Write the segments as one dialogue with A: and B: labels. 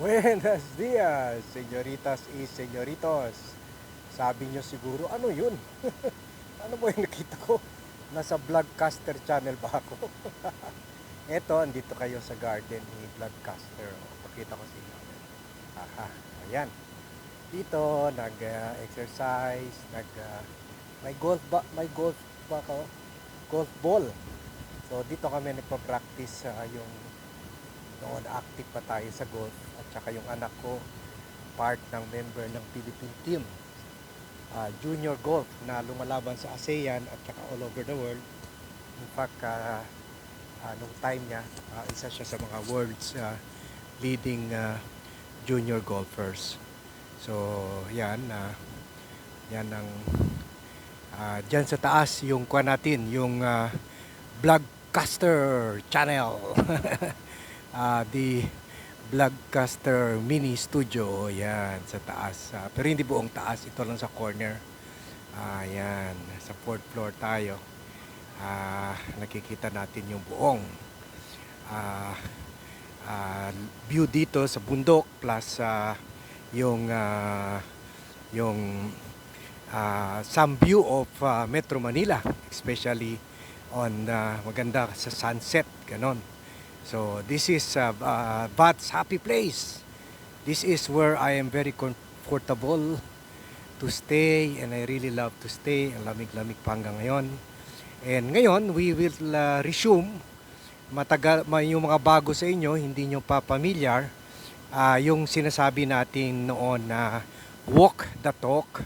A: Buenos dias, señoritas y señoritos. Sabi nyo siguro, ano yun? ano ba yung nakita ko? Nasa Vlogcaster channel ba ako? Eto, andito kayo sa garden ni Vlogcaster. Pakita ko sa inyo. Aha, ayan. Dito, nag-exercise, nag, ah, may golf ba, may golf ba ko? Golf ball. So, dito kami nagpa-practice sa yung noon active pa tayo sa golf at saka yung anak ko part ng member ng Philippine team. Ah, junior golf na lumalaban sa ASEAN at saka all over the world. In fact ah, ah, nung time niya ah, isa siya sa mga world's ah, leading ah, junior golfers. So yan ah, yan ang ah, dyan sa taas yung kuha natin yung ah, Vlogcaster channel. Ah the Vlogcaster mini studio. Yan sa taas. Ah, pero hindi buong taas. Ito lang sa corner. Ah yan sa fourth floor tayo. Ah nakikita natin yung buong ah ah, view dito sa bundok plus ah, yung ah, yung ah, some view of ah, Metro Manila especially on ah, maganda sa sunset ganon So this is uh, uh, Bat's happy place. This is where I am very comfortable to stay and I really love to stay. Ang lamig-lamig pa hanggang ngayon. And ngayon, we will uh, resume. Matagal, ma- yung mga bago sa inyo, hindi nyo pa familiar, ah, yung sinasabi natin noon na walk the talk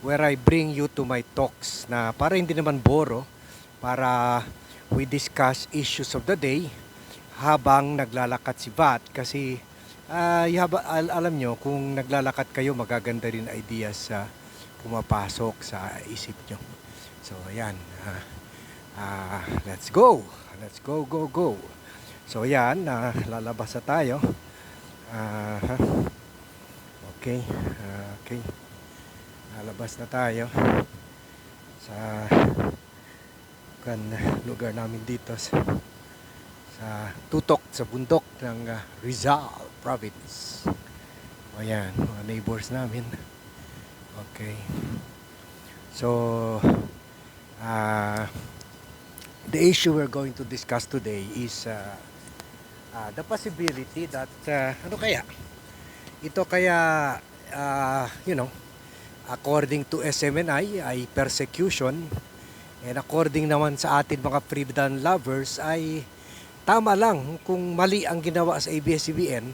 A: where I bring you to my talks na para hindi naman boro, para we discuss issues of the day habang naglalakad si Vat kasi ah, yaba, al- alam nyo kung naglalakad kayo magaganda rin ideas sa pumapasok sa isip nyo. So ayan ah, ah, let's go let's go go go. So ayan ah, lalabas na tayo. Ha. okay ah, okay. Lalabas na tayo sa kan lugar namin dito. sa sa tutok sa bundok ng ah, Rizal province. O yan, mga neighbors namin. Okay. So, uh, the issue we're going to discuss today is uh, uh, the possibility that, uh, ano kaya? Ito kaya, uh, you know, according to SMNI ay persecution and according naman sa atin mga freedom lovers ay tama lang kung mali ang ginawa sa ABS-CBN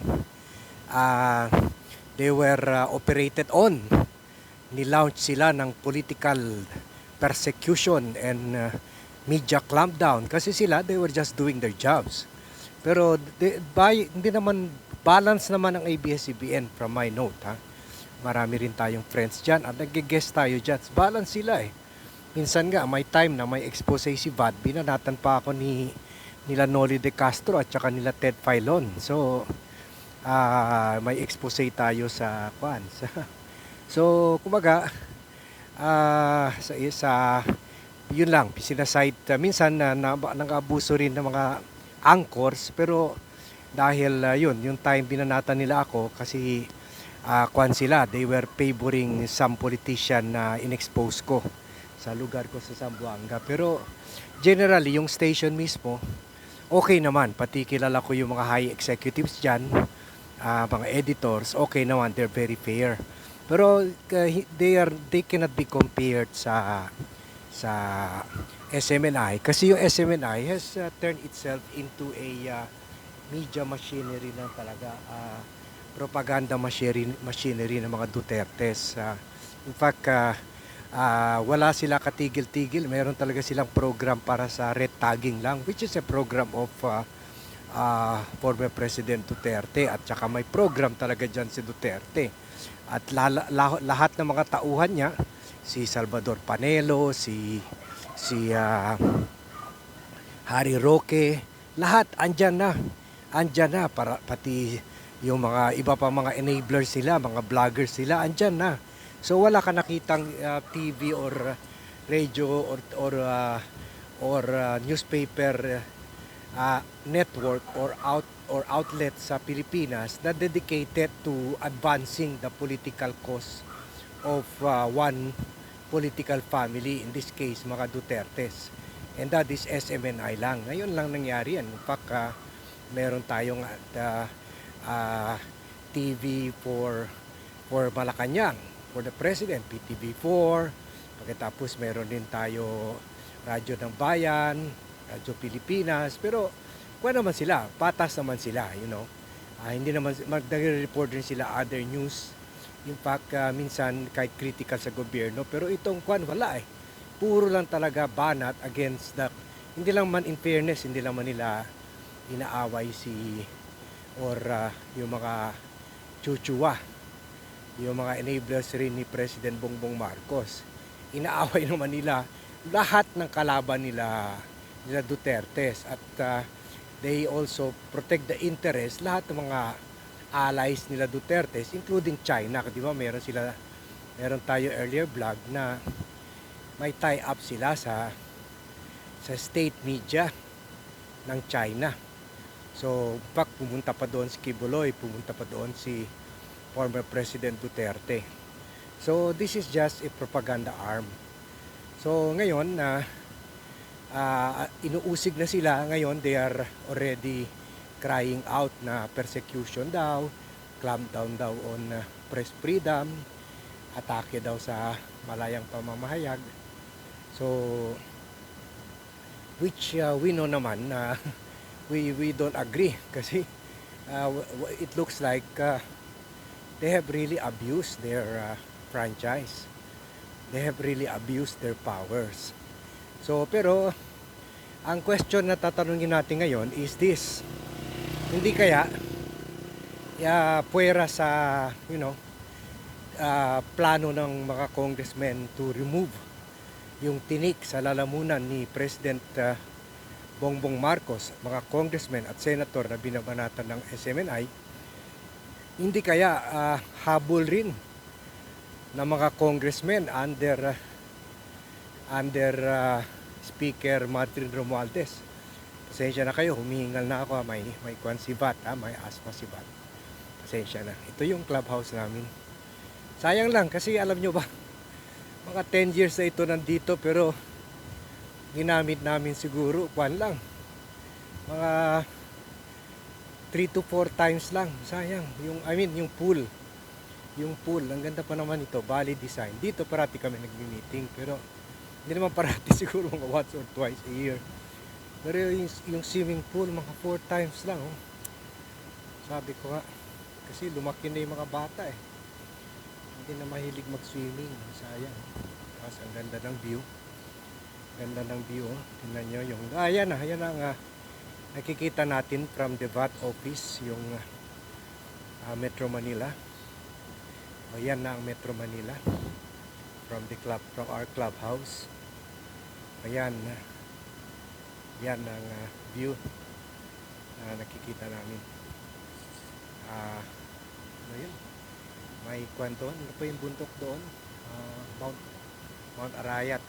A: ah, they were ah, operated on nilaunch sila ng political persecution and ah, media clampdown. Kasi sila they were just doing their jobs. Pero they, by, hindi naman balance naman ang ABS-CBN from my note ha. Marami rin tayong friends dyan at nag-guest tayo dyan. Balance sila eh. Minsan nga may time na may expose si Vad binanatan pa ako ni nila Noli De Castro at saka nila Ted Filon. So, ah may expose tayo sa kwan. so, kumaga, ah sa, sa yun lang, sinaside, uh, minsan na, na, nang-abuso rin ng mga anchors, pero dahil ah, yun, yung time binanatan nila ako kasi ah kwan sila, they were favoring some politician na in-expose ko sa lugar ko sa Zamboanga. Pero generally, yung station mismo, okay naman. Pati kilala ko yung mga high executives dyan, ah, mga editors, okay naman. They're very fair. Pero uh, they are they cannot be compared sa sa SMNI kasi yung SMNI has uh, turned itself into a uh, media machinery na talaga uh, propaganda machinery machinery ng mga Dutertes uh, in fact uh, ah, wala sila katigil-tigil. Meron talaga silang program para sa red tagging lang, which is a program of ah, ah, former President Duterte. At saka may program talaga dyan si Duterte. At lala- lah- lahat ng mga tauhan niya, si Salvador Panelo, si si ah, Harry Roque, lahat andyan na. Andyan na para pati yung mga iba pa mga enablers sila, mga vloggers sila, andyan na. So wala ka nakitang uh, TV or uh, radio or or uh, or uh, newspaper uh, network or out or outlet sa Pilipinas na dedicated to advancing the political cause of uh, one political family, in this case, mga Dutertes. And that is SMNI lang. Ngayon lang nangyari yan. In fact, uh, meron tayong uh, uh, TV for for Malacanang, for the President, PTV4. Pagkatapos meron din tayo Radyo ng Bayan, Radyo Pilipinas. Pero kuha naman sila, patas naman sila, you know. Ah, hindi naman, mag-report rin sila other news. In fact, ah, minsan kahit critical sa gobyerno. Pero itong kwan, wala eh. Puro lang talaga banat against the, hindi lang man in fairness, hindi lang man nila inaaway si or ah, yung mga chuchuwa yung mga enablers rin ni President Bongbong Marcos. Inaaway naman nila lahat ng kalaban nila nila Dutertes at ah, they also protect the interest lahat ng mga allies nila Dutertes including China. Di ba meron sila meron tayo earlier vlog na may tie up sila sa sa state media ng China. So, pag pumunta pa doon si Kibuloy, pumunta pa doon si former President Duterte. So, this is just a propaganda arm. So, ngayon na uh, inuusig na sila, ngayon they are already crying out na persecution daw, clampdown daw on uh, press freedom, atake daw sa malayang pamamahayag. So, which uh, we know naman na we we don't agree kasi uh, it looks like uh, they have really abused their uh, franchise. They have really abused their powers. So pero ang question na tatanungin natin ngayon is this. Hindi kaya ya puwera sa you know uh, plano ng mga congressmen to remove yung tinik sa lalamunan ni President uh, Bongbong Marcos, mga congressmen at senator na binabanatan ng SMNI, hindi kaya uh, habol rin ng mga congressmen under uh, under uh, Speaker Martin Romualdez. Pasensya na kayo, humihingal na ako, may may kwan si Bat, ah, may asma si Bat. Pasensya na. Ito yung clubhouse namin. Sayang lang kasi alam nyo ba, mga 10 years na ito nandito pero ginamit namin siguro kwan lang mga 3 to 4 times lang. Sayang. Yung I mean yung pool. Yung pool. Ang ganda pa naman ito. Bali design. Dito parati kami nagmi-meeting pero hindi naman parati siguro mga once or twice a year. Pero yung, yung swimming pool mga 4 times lang oh. sabi ko nga kasi lumaki na yung mga bata eh. Hindi na mahilig mag-swimming. Sayang. Tapos ang ganda ng view. Ganda ng view. Oh. Tingnan nyo yung... Ah, yan na. Yan ang uh, nakikita natin from the VAT office. Yung uh, Metro Manila. O, yan na ang Metro Manila. From the club, from our clubhouse. Ayan. Yan ang uh, view na nakikita namin. Ah, ano yun? May kwanto. Ano pa yung buntok doon? Uh, Mount Mount Arayat.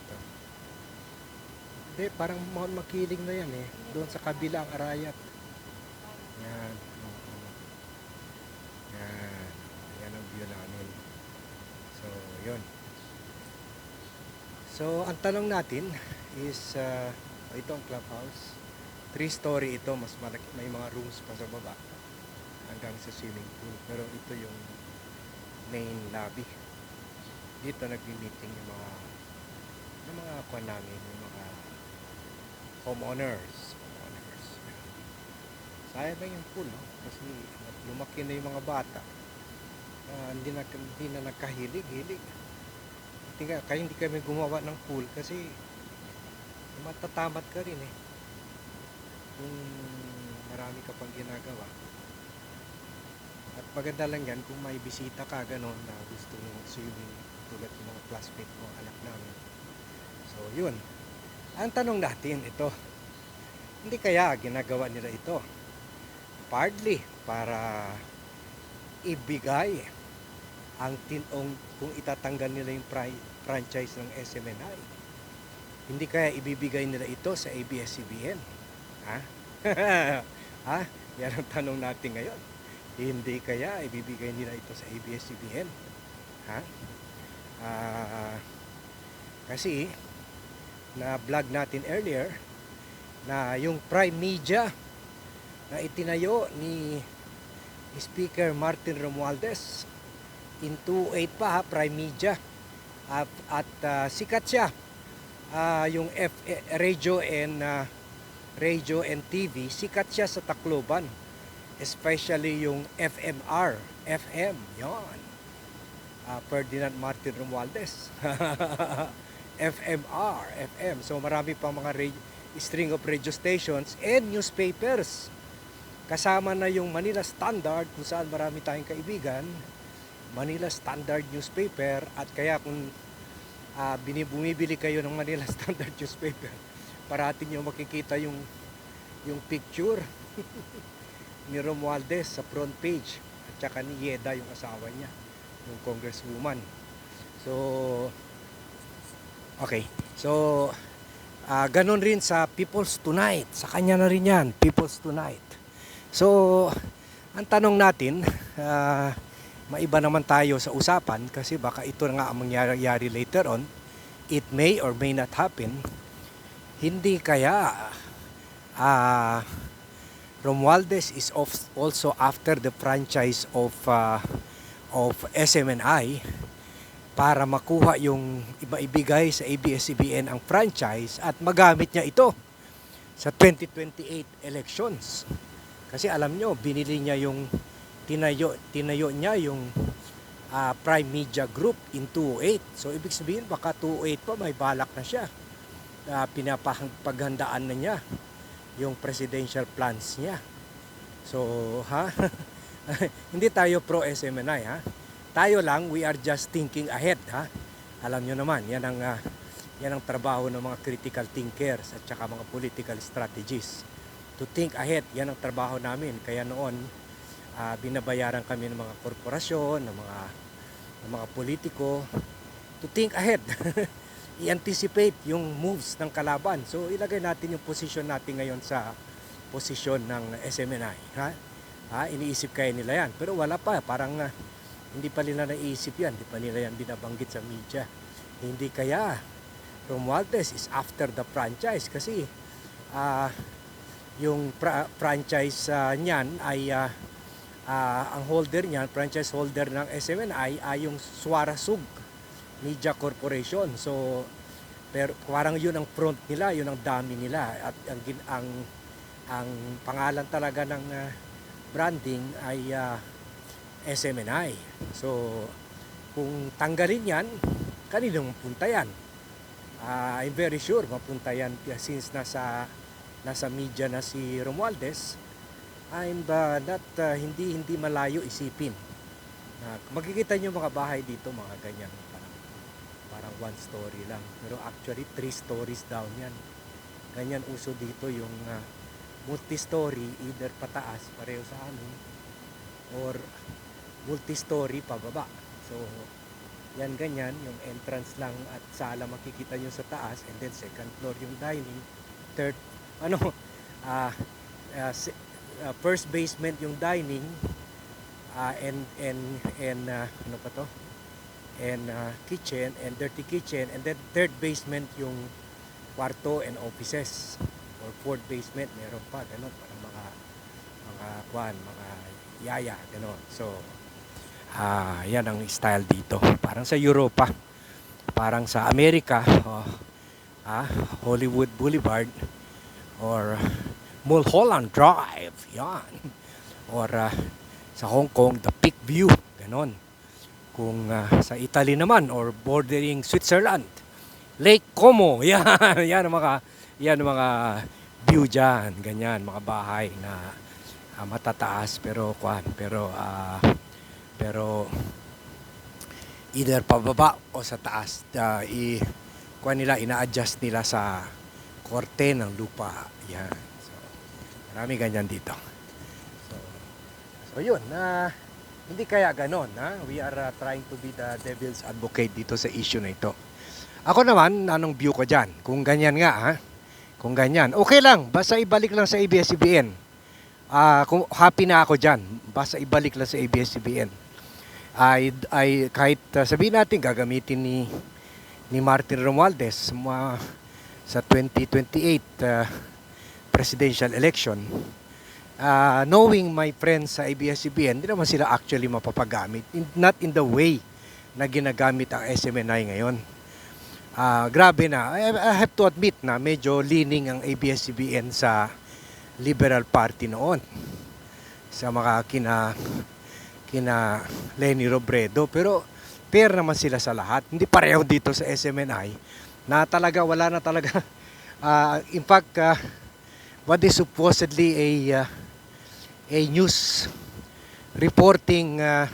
A: Hindi, parang Mount Makiling na yan eh. Doon sa kabila ang Arayat. Yan. Yan. Yan ang view namin. So, yun. So, ang tanong natin is, uh, ito ang clubhouse. Three story ito, mas malaki, may mga rooms pa sa baba hanggang sa swimming pool. Pero ito yung main lobby. Dito nagmi-meeting yung mga yung mga kwan namin, yung mga homeowners. homeowners. Sayang yung pool, no? kasi lumaki na yung mga bata. Ah, hindi, na, hindi na nagkahilig-hilig. Nga, kaya hindi kami gumawa ng pool kasi matatamat ka rin eh. Kung marami ka pang ginagawa. At maganda lang yan kung may bisita ka ganon na gusto mo swimming tulad ng mga classmate mo, anak namin. So, yun. Ang tanong natin ito, hindi kaya ginagawa nila ito? Partly para ibigay ang tinong kung itatanggal nila yung franchise ng SMNI. Hindi kaya ibibigay nila ito sa ABS-CBN? Ha? ha? Yan ang tanong natin ngayon. Hindi kaya ibibigay nila ito sa ABS-CBN? Ha? Ah, kasi na vlog natin earlier na yung prime media na itinayo ni Speaker Martin Romualdez. In 28 pa ha, prime media. At, at ah, sikat siya Ah, yung F, eh, radio and ah, radio and TV sikat siya sa Tacloban especially yung FMR FM yon. Ah, Ferdinand Martin Romualdez FMR FM so marami pa mga radio, string of radio stations and newspapers. Kasama na yung Manila Standard kung saan marami tayong kaibigan. Manila Standard newspaper. At kaya kung ah bini bumibili kayo ng Manila Standard newspaper parati nyo makikita yung yung picture ni Romualdez sa front page. At saka ni Yeda yung asawa niya yung congresswoman. So okay so ah ganun rin sa People's Tonight sa kanya na rin yan People's Tonight so ang tanong natin ah maiba naman tayo sa usapan kasi baka ito na nga ang mangyayari later on. It may or may not happen. Hindi kaya ah Romualdez is of, also after the franchise of ah, of SMNI para makuha yung maibigay sa ABS-CBN ang franchise at magamit niya ito sa 2028 elections. Kasi alam nyo, binili niya yung tinayo tinayo niya yung ah, Prime Media Group in 208. So ibig sabihin baka 208 pa may balak na siya. Uh, pinapaghandaan na niya yung presidential plans niya. So ha hindi tayo pro SMNI ha. Tayo lang we are just thinking ahead ha. Alam niyo naman yan ang ah, yan ang trabaho ng mga critical thinkers at saka mga political strategists. To think ahead, yan ang trabaho namin. Kaya noon, ah, binabayaran kami ng mga korporasyon, ng mga ng mga politiko to think ahead. I-anticipate yung moves ng kalaban. So ilagay natin yung position natin ngayon sa posisyon ng SMNI. Ha? Ha? Iniisip kaya nila yan. Pero wala pa. Parang ah, hindi pa nila naiisip yan. Hindi pa nila yan binabanggit sa media. Hindi kaya Romualdez is after the franchise kasi ah, yung fra- franchise ah, niyan ay ah, Ah, ang holder niyan, franchise holder ng SMNI ay yung Suarasug Media Corporation. So pero parang yun ang front nila, yun ang dami nila at ang ang ang pangalan talaga ng ah, branding ay ah, SMNI. So kung tanggalin yan, kaninong punta yan? Ah, I'm very sure mapunta yan since nasa nasa media na si Romualdez I'm uh, not uh, hindi hindi malayo isipin. Na makikita niyo mga bahay dito mga ganyan parang parang one story lang. Pero actually three stories down yan. Ganyan uso dito yung uh, multi-story either pataas pareho sa amin or multi-story pababa. So yan ganyan yung entrance lang at sala makikita nyo sa taas and then second floor yung dining third ano ah, se- uh, first basement yung dining uh, and and and uh, ano pa to? And uh, kitchen and dirty kitchen and then third basement yung kwarto and offices. Or fourth basement meron pa ganun parang mga mga kwan mga yaya ganun. So ah yan ang style dito parang sa Europa parang sa Amerika oh, ah, Hollywood Boulevard or Mulholland Drive, yan. Or uh, sa Hong Kong, the Peak View, ganon. Kung uh, sa Italy naman or bordering Switzerland, Lake Como, yan, yan ang mga yan ang mga view diyan, ganyan, mga bahay na uh, matataas pero kwan, pero uh, pero either pababa o sa taas uh, i kwan nila ina-adjust nila sa korte ng lupa. Yan. Marami ganyan dito. So, so yun, na hindi kaya ganon, ha? We are uh, trying to be the devil's advocate dito sa issue na ito. Ako naman, anong view ko dyan? Kung ganyan nga, ha? Kung ganyan. Okay lang, basta ibalik lang sa ABS-CBN. Ah, kung happy na ako diyan, basta ibalik lang sa ABS-CBN. Ay ay kahit ah, sabihin natin gagamitin ni ni Martin Romualdez ma, sa 2028 ah, presidential election. Ah, knowing my friends sa ABS-CBN, hindi naman sila actually mapapagamit. In- not in the way na ginagamit ang SMNI ngayon. Ah, grabe na. I, I have to admit na medyo leaning ang ABS-CBN sa Liberal Party noon. Sa mga kina kina Lenny Robredo. Pero fair naman sila sa lahat. Hindi pareho dito sa SMNI na talaga wala na talaga. Ah, in fact, ah, what is supposedly a ah, a news reporting ah,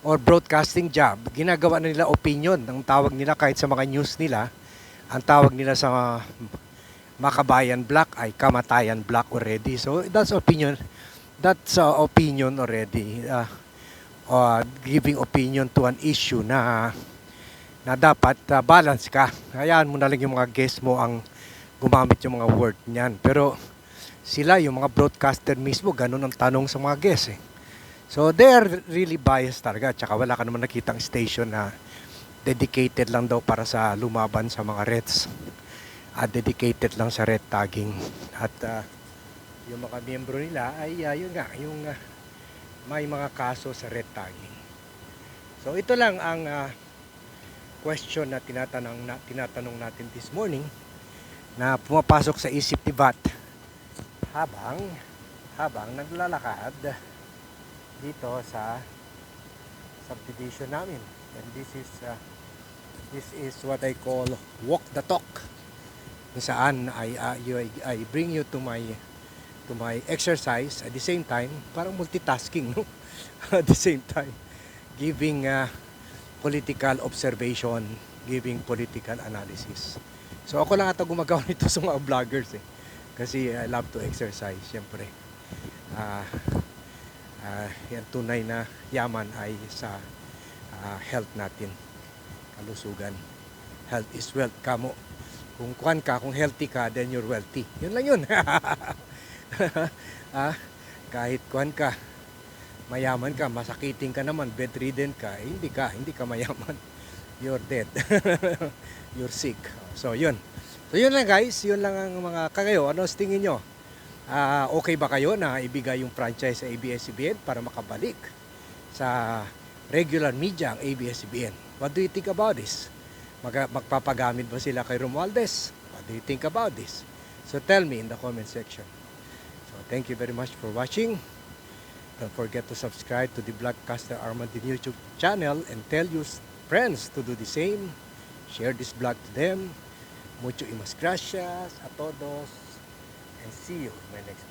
A: or broadcasting job, ginagawa na nila opinion. Ang tawag nila kahit sa mga news nila, ang tawag nila sa Makabayan Black ay Kamatayan Black already. So that's opinion. That's uh, opinion already. Uh, uh, giving opinion to an issue na na dapat uh, balance ka. Hayaan mo na lang yung mga guest mo ang gumamit yung mga word niyan. Pero sila, yung mga broadcaster mismo, ganun ang tanong sa mga guest eh. So they are really biased talaga. Tsaka wala ka naman nakitang station na dedicated lang daw para sa lumaban sa mga Reds. At dedicated lang sa red tagging. At ah, yung mga miyembro nila ay ah, yun nga, yung ah, may mga kaso sa red tagging. So ito lang ang ah, question na tinatanong, na tinatanong natin this morning na pumapasok sa isip ni Bat habang habang naglalakad dito sa subdivision namin. And this is uh, this is what I call walk the talk. Kung saan I, uh, you, I, I bring you to my to my exercise at the same time parang multitasking no? At the same time giving uh, political observation giving political analysis. So ako lang ata gumagawa nito sa mga vloggers eh. Kasi I love to exercise syempre. Ah ah, yan tunay na yaman ay sa ah, health natin kalusugan. Health is wealth kamo. Kung kuan ka kung healthy ka then you're wealthy. Yun lang yun ah, kahit kuan ka mayaman ka masakitin ka naman bedridden ka eh, hindi ka hindi ka mayaman you're dead you're sick so yun so yun lang guys yun lang ang mga kagayo ano sa tingin nyo Ah, okay ba kayo na ibigay yung franchise sa ABS-CBN para makabalik sa regular media ang ABS-CBN? What do you think about this? Mag- magpapagamit ba sila kay Romualdez? What do you think about this? So tell me in the comment section. Thank you very much for watching. Don't forget to subscribe to the Vlogcaster Armandin YouTube channel and tell your friends to do the same. Share this vlog to them. Mucho imas gracias a todos and see you in my next.